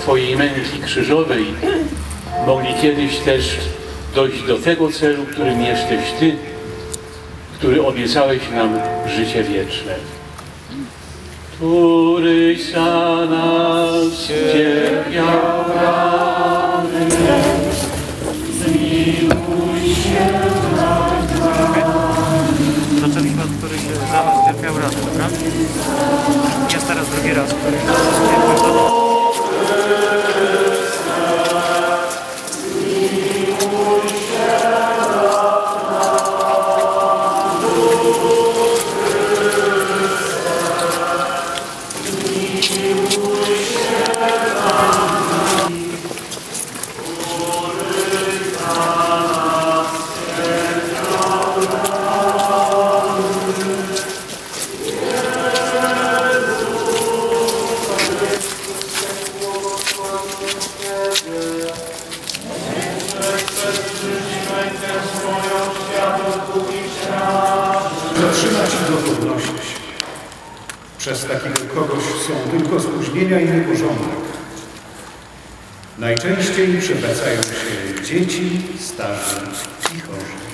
Twojej męki krzyżowej mogli kiedyś też dojść do tego celu, którym jesteś Ty, który obiecałeś nam życie wieczne. Któryś za nas cierpiał, Jest teraz drugi raz, który cierpiał Zatrzymać i godność. Przez takiego kogoś są tylko spóźnienia i nieporządek. Najczęściej przewracają się dzieci, starzy i chorzy.